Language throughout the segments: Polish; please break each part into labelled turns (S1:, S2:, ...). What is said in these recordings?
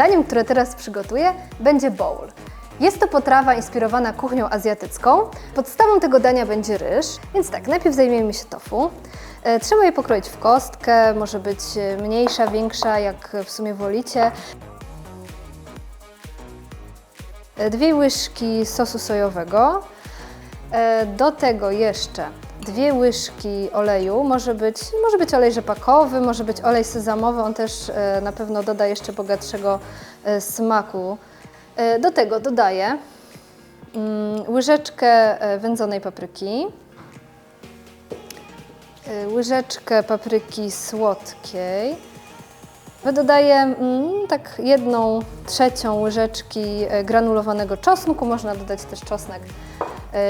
S1: daniem, które teraz przygotuję, będzie bowl. Jest to potrawa inspirowana kuchnią azjatycką. Podstawą tego dania będzie ryż, więc tak, najpierw zajmiemy się tofu. E, Trzeba je pokroić w kostkę, może być e, mniejsza, większa, jak w sumie wolicie. E, Dwie łyżki sosu sojowego. Do tego jeszcze dwie łyżki oleju. Może być, może być olej rzepakowy, może być olej sezamowy. On też e, na pewno doda jeszcze bogatszego e, smaku. E, Do tego dodaję mm, łyżeczkę wędzonej papryki, łyżeczkę papryki słodkiej. Dodaję mm, tak jedną trzecią łyżeczki granulowanego czosnku. Można dodać też czosnek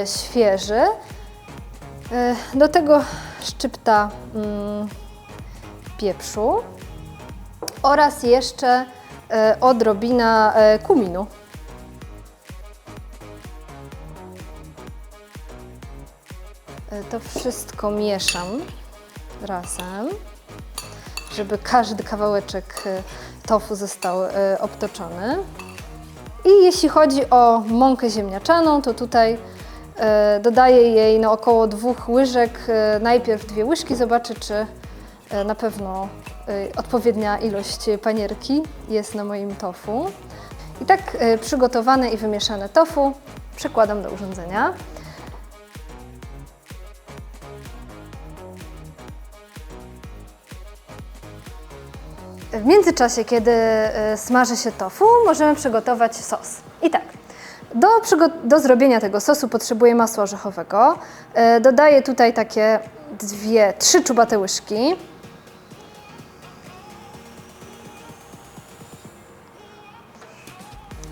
S1: świeży. E, Do tego szczypta mm, pieprzu oraz jeszcze e, odrobina e, kuminu. To wszystko mieszam razem, żeby każdy kawałeczek tofu został obtoczony. I jeśli chodzi o mąkę ziemniaczaną, to tutaj dodaję jej no, około dwóch łyżek. E, najpierw dwie łyżki, zobaczę czy e, na pewno e, odpowiednia ilość panierki jest na moim tofu. I tak e, przygotowane i wymieszane tofu przekładam do urządzenia. W międzyczasie, kiedy e, smaży się tofu, możemy przygotować sos. I tak, do, do zrobienia tego sosu potrzebuję masła orzechowego. E, Dodaję tutaj takie dwie, trzy czubate łyżki.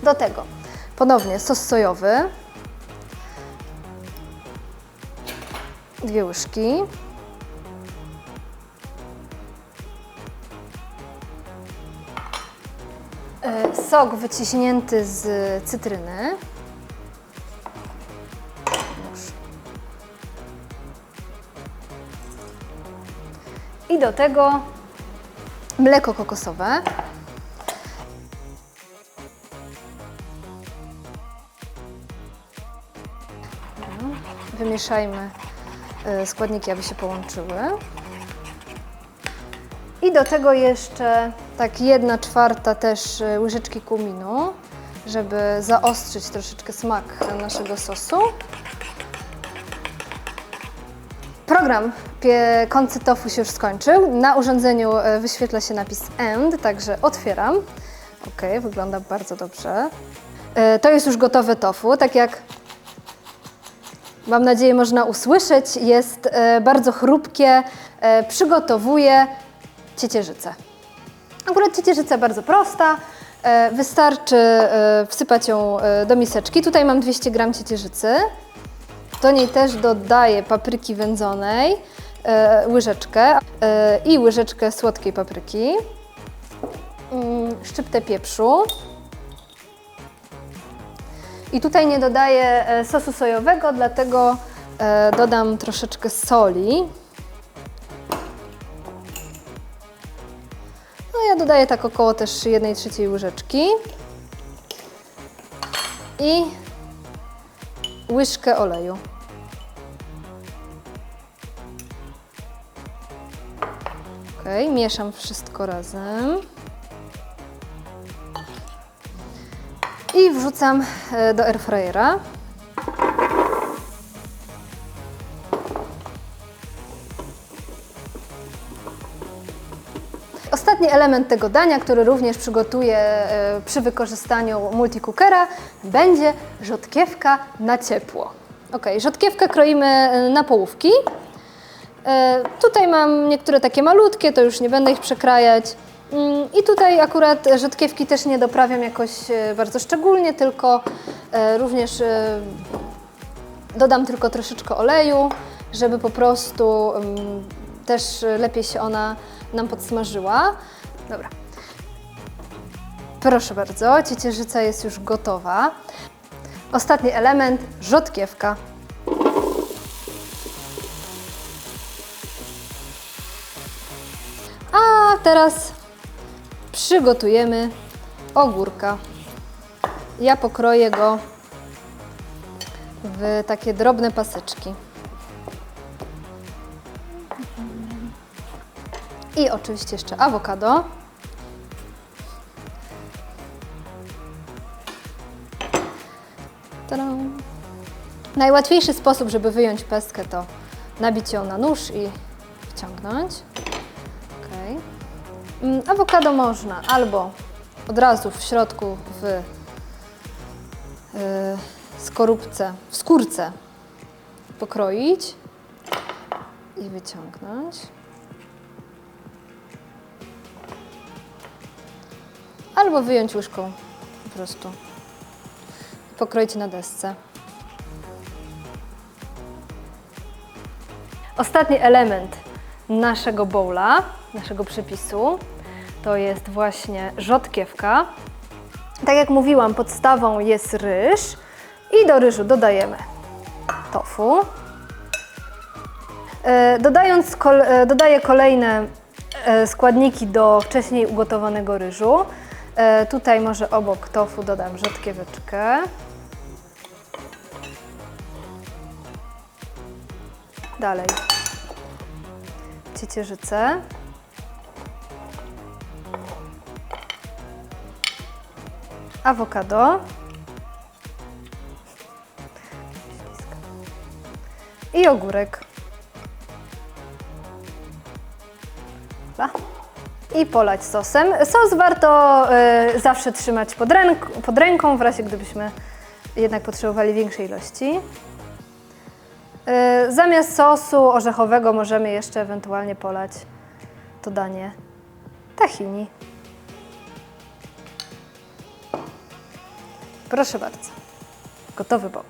S1: Do tego ponownie sos sojowy. Dwie łyżki. Sok wyciśnięty z cytryny. I do tego mleko kokosowe. Wymieszajmy e, składniki, aby się połączyły. I do tego jeszcze tak jedna czwarta też y, łyżeczki kuminu, żeby zaostrzyć troszeczkę smak naszego sosu. Program piekący tofu się już skończył. Na urządzeniu y, wyświetla się napis END, także otwieram. Ok, wygląda bardzo dobrze. Y, To jest już gotowe tofu, tak jak mam nadzieję można usłyszeć, jest bardzo chrupkie, przygotowuje ciecierzycę. Akurat ciecierzyca bardzo prosta, e, wystarczy e, wsypać ją e, do miseczki. Tutaj mam 200 g ciecierzycy. Do niej też dodaję papryki wędzonej, łyżeczkę i łyżeczkę słodkiej papryki, mm, szczyptę pieprzu. I tutaj nie dodaję sosu sojowego, dlatego dodam troszeczkę soli. Dodaję tak około też 1 trzeciej łyżeczki. I łyżkę oleju. Ok, mieszam wszystko razem. I wrzucam e, do airfryera. Ostatni element tego dania, który również przygotuję e, przy wykorzystaniu multicookera, będzie rzodkiewka na ciepło. Ok, rzodkiewkę kroimy e, na połówki. E, Tutaj mam niektóre takie malutkie, to już nie będę ich przekrajać. Mm, I tutaj akurat rzodkiewki też nie doprawiam jakoś bardzo szczególnie, tylko również dodam tylko troszeczkę oleju, żeby po prostu mm, też lepiej się ona nam podsmażyła. Dobra. Proszę bardzo, ciecierzyca jest już gotowa. Ostatni element, rzodkiewka. A teraz przygotujemy ogórka. Ja pokroję go w takie drobne pasyczki. I oczywiście jeszcze awokado. Najłatwiejszy sposób, żeby wyjąć pestkę, to nabić ją na nóż i wciągnąć. Okay. Awokado można albo od razu w środku w yy, skorupce, w skórce pokroić i wyciągnąć. Albo wyjąć łyżką po prostu. Pokroić na desce. Ostatni element naszego bowla, naszego przepisu, to jest właśnie rzodkiewka. Tak jak mówiłam, podstawą jest ryż i do ryżu dodajemy tofu. E, Dodając, e, dodaję kolejne e, składniki do wcześniej ugotowanego ryżu. E, Tutaj może obok tofu dodam rzodkieweczkę. Dalej ciecierzycę. Awokado. I ogórek. I polać sosem. Sos warto y, zawsze trzymać pod, ręk- pod ręką, w razie gdybyśmy jednak potrzebowali większej ilości. Y, Zamiast sosu orzechowego możemy jeszcze ewentualnie polać to danie tahini. Proszę bardzo. Gotowy bowl.